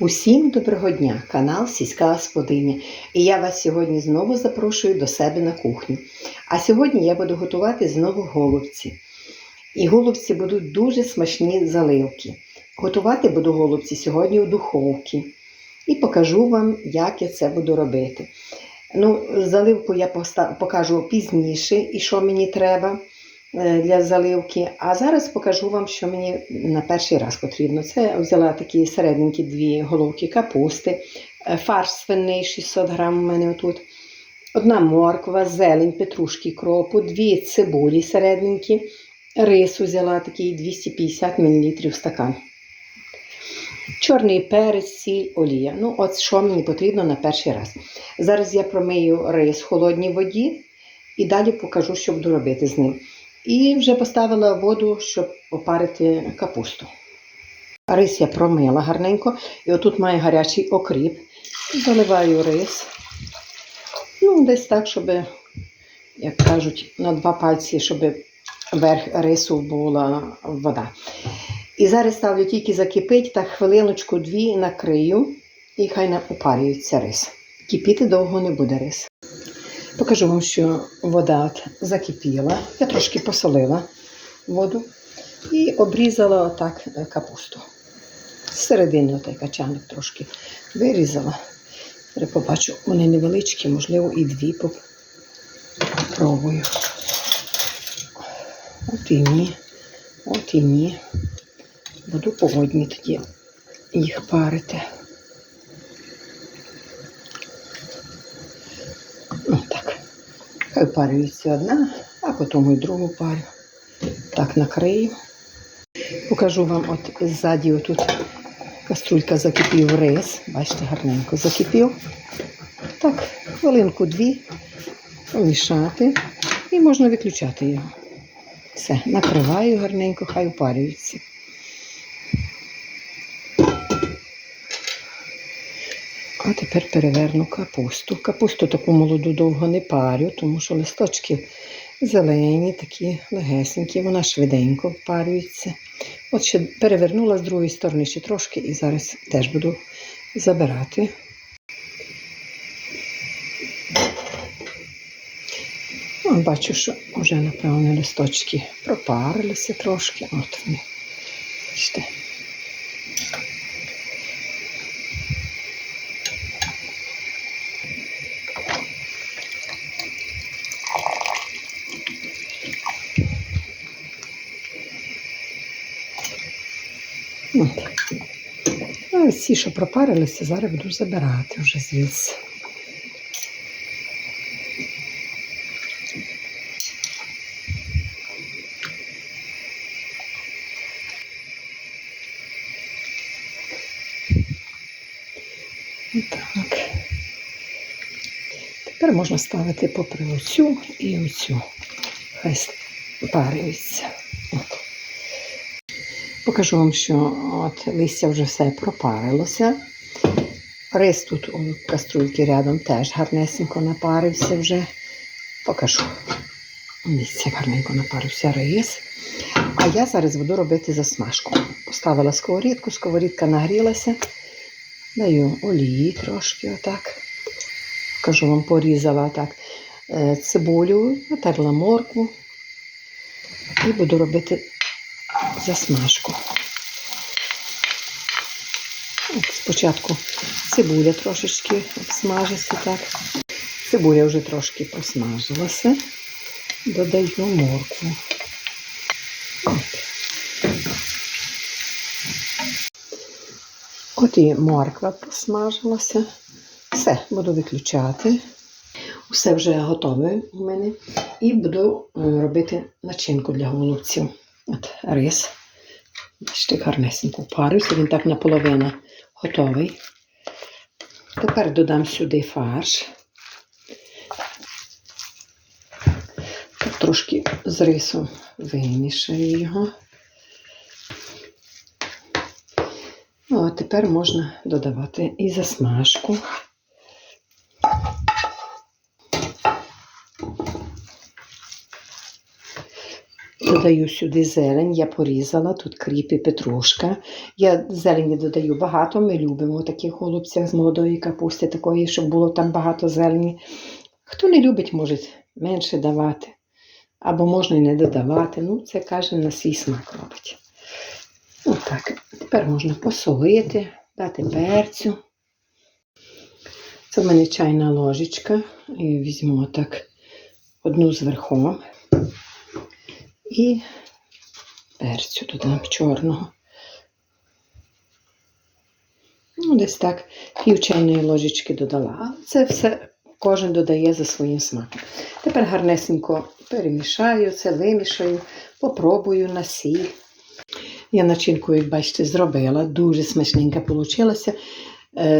Усім доброго дня, канал Сільська Господиня. І я вас сьогодні знову запрошую до себе на кухню. А сьогодні я буду готувати знову голубці. І голубці будуть дуже смачні заливки. Готувати буду голубці сьогодні у духовці. І покажу вам, як я це буду робити. Ну, заливку я покажу пізніше і що мені треба для заливки. А зараз покажу вам, що мені на перший раз потрібно. Це взяла такі середненькі дві головки капусти, е, фарш свиний 600 грам у мене отут. Одна морква, зелень, петрушки, кропу, дві цибулі середненькі, рис взяла такий 250 мл стакан. Чорний перець, сіль, олія. Ну, от що мені потрібно на перший раз. Зараз я промию рис в холодній воді і далі покажу, що буду робити з ним. І вже поставила воду, щоб опарити капусту. Рис я промила гарненько. І отут має гарячий окріп. Заливаю рис. Ну, десь так, щоб, як кажуть, на два пальці, щоб верх рису була вода. І зараз ставлю тільки закипить, так хвилиночку-дві накрию, і хай на- опарюється рис. Кипіти довго не буде рис. Покажу вам, що вода от закипіла. Я трошки посолила воду і обрізала отак е, капусту. З середини отей качаник трошки вирізала. Побачу, вони невеличкі, можливо, і дві поп- попробую. От і ні, от і ні. Буду по одній тоді їх парити. Хай парюється одна, а потім і другу парю. Так накрию. Покажу вам от ззаді отут каструлька закипів рис. Бачите, гарненько закипів. Так, хвилинку-дві помішати і можна виключати його. Все, накриваю гарненько, хай опарюється. А тепер переверну капусту. Капусту таку молоду довго не парю, тому що листочки зелені, такі легесенькі, вона швиденько парюється. От ще перевернула з другої сторони ще трошки і зараз теж буду забирати. Бачу, що вже, напевно, листочки пропарилися трошки. От вони. Бачите. Ось ці, що пропарилися, зараз буду забирати вже звідси. Так. Тепер можна ставити попри оцю і оцю. Хай парюється. Покажу вам, що от листя вже все пропарилося. Рис тут у каструльки рядом теж гарнесенько напарився вже. Покажу. Місце гарненько напарився рис. А я зараз буду робити засмажку. Поставила сковорідку, сковорідка нагрілася. Даю олії трошки отак. Покажу вам, порізала так е, цибулю, натерла моркву. І буду робити засмажку. Спочатку цибуля трошечки обсмажиться так. Цибуля вже трошки посмажилася. Додаю моркву. От. І морква посмажилася. Все, буду виключати. Все вже готове у мене. І буду е, робити начинку для голубців. От рис. Бачите, гарнесенько парився, він так наполовину готовий. Тепер додам сюди фарш. Трошки з рисом вимішаю його. Ну, а тепер можна додавати і засмажку. Додаю сюди зелень, я порізала, тут кріп петрушка. Я зелені додаю багато, ми любимо таких голубцях з молодої капусти, такої, щоб було там багато зелені. Хто не любить, може менше давати. Або можна і не додавати. Ну, це кожен на свій смак робить. Отак. Тепер можна посолити, дати перцю. Це в мене чайна ложечка. І візьму так одну з верхом. І перцю додам чорного. Ну, десь так пів чайної ложечки додала. Але це все кожен додає за своїм смаком. Тепер гарнесенько перемішаю це, вимішаю, попробую на сіль. Я начинку, як бачите, зробила. Дуже смачненька вийшла.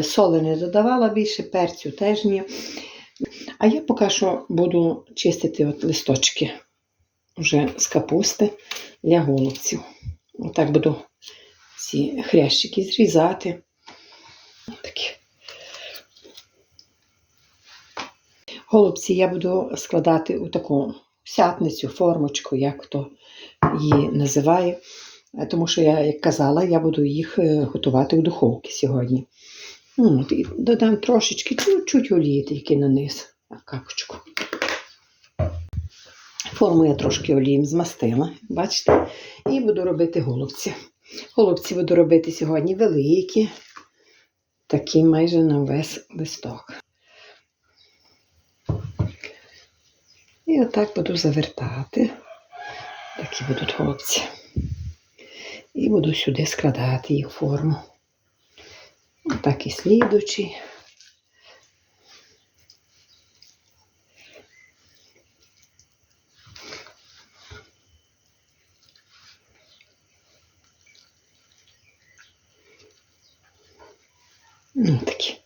Соли не додавала більше, перцю теж ні. А я поки що буду чистити от листочки вже з капусти для голубців. Отак буду ці хрящики зрізати. Такі. Голубці я буду складати у таку сятницю, формочку, як хто її називає. Е, Тому що я, як казала, я буду їх е, готувати в духовці сьогодні. Ну, і додам трошечки, чуть-чуть олії тільки на капочку. Форму я трошки олієм змастила, бачите? І буду робити голубці. Голубці буду робити сьогодні великі, такі майже на весь листок. І отак буду завертати. Такі будуть голубці. І буду сюди складати їх форму. Отак і слідучий. Ну, такі.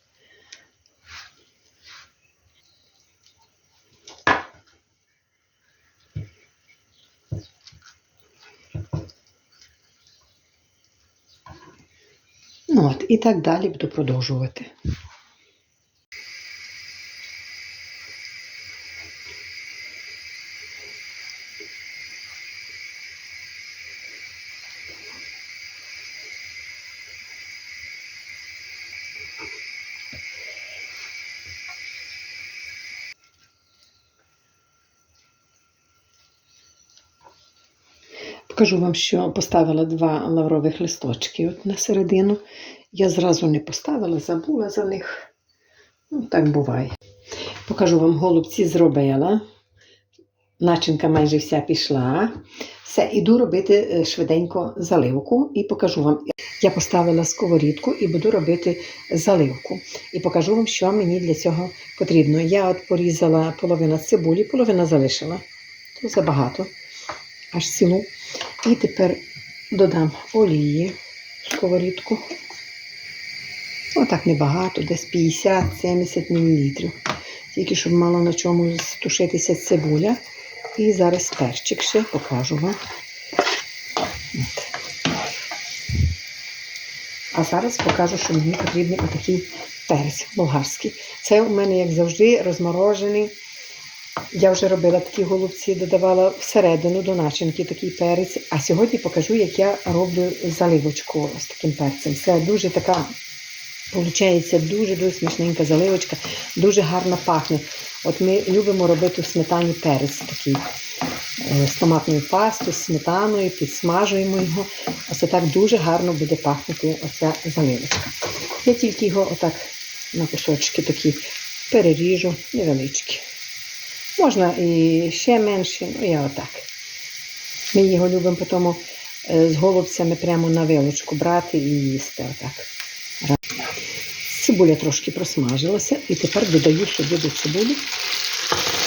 Ну, от, і так далі буду продовжувати. Покажу вам, що поставила два лаврових листочки от на середину. Я зразу не поставила, забула за них. Ну, так буває. Покажу вам голубці зробила. Начинка майже вся пішла. Все, іду робити е, швиденько заливку і покажу вам. Я поставила сковорідку і буду робити заливку. І покажу вам, що мені для цього потрібно. Я от порізала половину цибулі, половина залишила. То забагато, аж цілу. І тепер додам олії в сковорідку. Отак небагато, десь 50-70 мл. Тільки щоб мало на чому стушитися цибуля. І зараз перчик ще покажу вам. От. А зараз покажу, що мені потрібний отакий перець болгарський. Це у мене, як завжди, розморожений. Я вже робила такі голубці, додавала всередину до начинки такий перець. А сьогодні покажу, як я роблю заливочку з таким перцем. Це дуже така, виходить, дуже-дуже смачненька заливочка, дуже гарно пахне. От ми любимо робити в сметані перець такий е, з томатною пастою, з сметаною, підсмажуємо його. Ось так дуже гарно буде пахнути оця заливочка. Я тільки його отак на кусочки такі переріжу, невеличкі. Можна і ще менше, ну я отак. Ми його любимо потім е, з голубцями прямо на вилочку брати і їсти. отак. Цибуля трошки просмажилася і тепер додаю сюди до цибулі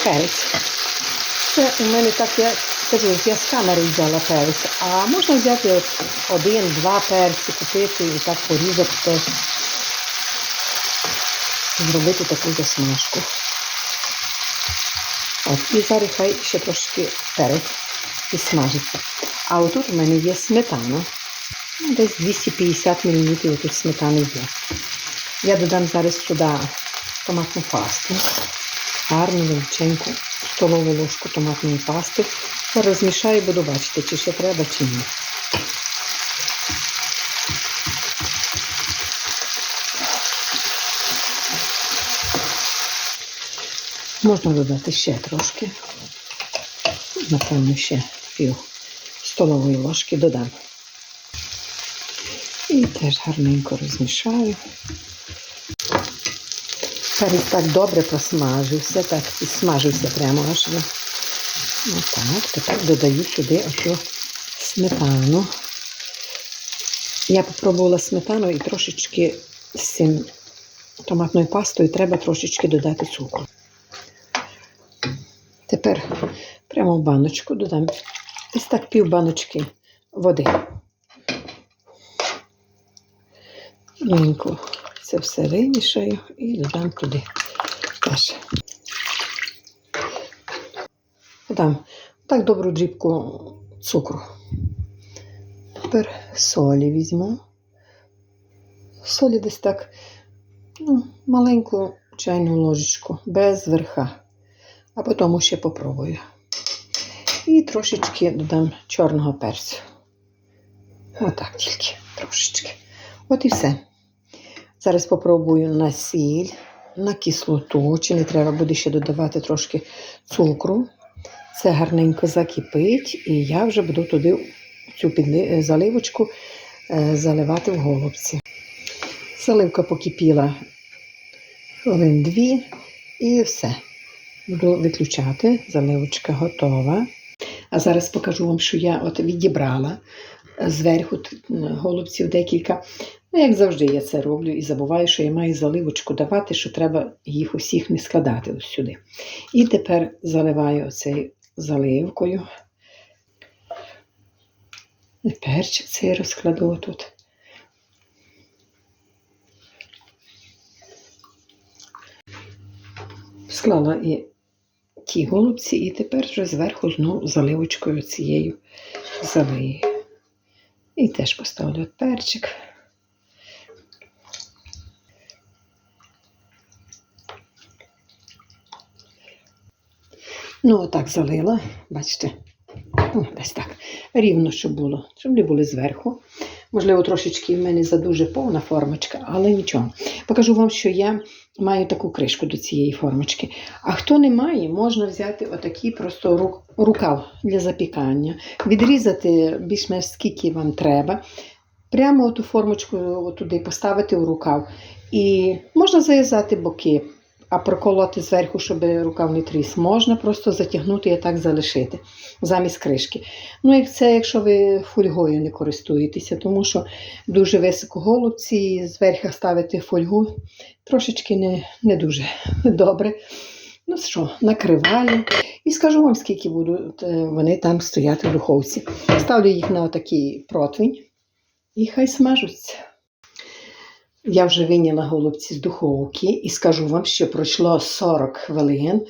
перець. Це у мене так, я кажу, я з камери взяла перець, а можна взяти один-два перці, купити і так порізати. Зробити таку засмажку. От, і зараз хай ще трошки перець підсмажиться. А отут у мене є сметана. Десь 250 мл тут сметани є. Я додам зараз сюди томатну пасту, гарну величеньку столову ложку томатної пасти. Розмішаю, буду бачити, чи ще треба, чи ні. Можна додати ще трошки. Напевно, ще пів столової ложки додам. І теж гарненько розмішаю. Перець так добре просмажився, так і смажився прямо аж. Отак, тепер додаю сюди оцю сметану. Я попробувала сметану і трошечки з цим томатною пастою треба трошечки додати цукру. Тепер прямо в баночку додам десь так пів баночки води. Маленько це все вимішаю і додам туди теж. Додам так добру дрібку цукру. Тепер солі візьму. Солі десь так ну, маленьку чайну ложечку, без верха. А потім ще попробую. І трошечки додам чорного перцю. Отак тільки, трошечки. От і все. Зараз попробую на сіль, на кислоту, чи не треба буде ще додавати трошки цукру. Це гарненько закипить, і я вже буду туди цю підли- заливочку е, заливати в голубці. Заливка покипіла хвилин дві і все. Буду виключати, заливочка готова. А зараз покажу вам, що я от відібрала зверху голубців декілька. Ну, як завжди, я це роблю і забуваю, що я маю заливочку давати, що треба їх усіх не складати ось сюди. І тепер заливаю оцей заливкою. Перчик цей розкладу тут. Склала і ті голубці, і тепер вже зверху знову заливочкою цією залию. І теж поставлю перчик. Ну, отак залила, бачите, ну, десь так. Рівно, щоб було, щоб не були зверху. Можливо, трошечки в мене задуже повна формочка, але нічого. Покажу вам, що я маю таку кришку до цієї формочки. А хто не має, можна взяти отакий просто рукав для запікання, відрізати більш-менш скільки вам треба. Прямо ту формочку туди поставити в рукав. І можна зав'язати боки, а проколоти зверху, щоб рукав не тріс. Можна просто затягнути і так залишити замість кришки. Ну, як це, якщо ви фольгою не користуєтеся, тому що дуже високо голубці, і зверху ставити фольгу трошечки не, не дуже добре. Ну що, накриваю. І скажу вам, скільки будуть е, вони там стояти в духовці. Ставлю їх на такий противень і хай смажуться. Я вже виняла голубці з духовки і скажу вам, що пройшло 40 хвилин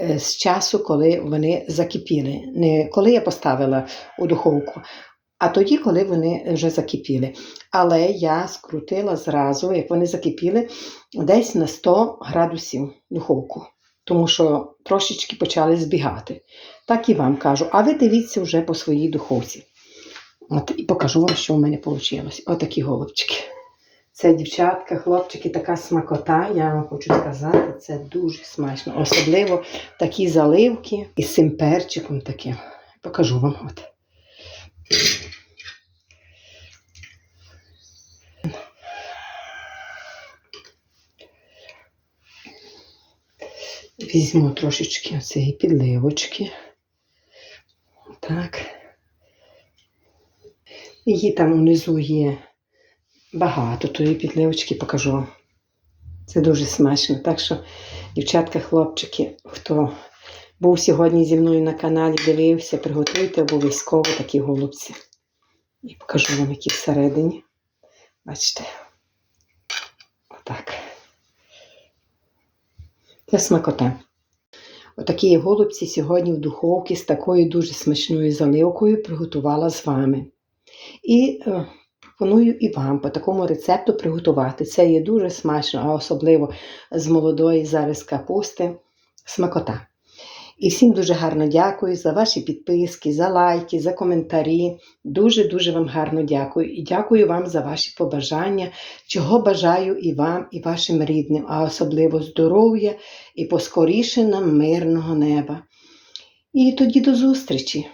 е, з часу, коли вони закипіли. Не коли я поставила у духовку, а тоді, коли вони вже закипіли. Але я скрутила зразу, як вони закипіли, десь на 100 градусів духовку, тому що трошечки почали збігати. Так і вам кажу. А ви дивіться вже по своїй духовці. От, і покажу вам, що в мене вийшло. Отакі голубчики. Це дівчатка, хлопчики, така смакота, я вам хочу сказати, це дуже смачно. Особливо такі заливки із цим перчиком таким. Покажу вам. От. Візьму трошечки цієї підливочки. Так. Її там внизу є багато тої підливочки покажу. Це дуже смачно. Так що, дівчатка, хлопчики, хто був сьогодні зі мною на каналі, дивився, приготуйте обов'язково такі голубці. І покажу вам, які всередині. Бачите. Отак. Це смакота. Отакі голубці сьогодні в духовці з такою дуже смачною заливкою приготувала з вами. І е, пропоную і вам по такому рецепту приготувати. Це є дуже смачно, а особливо з молодої зараз капусти. Смакота. І всім дуже гарно дякую за ваші підписки, за лайки, за коментарі. Дуже-дуже вам гарно дякую. І дякую вам за ваші побажання, чого бажаю і вам, і вашим рідним, а особливо здоров'я і поскоріше нам мирного неба. І тоді до зустрічі!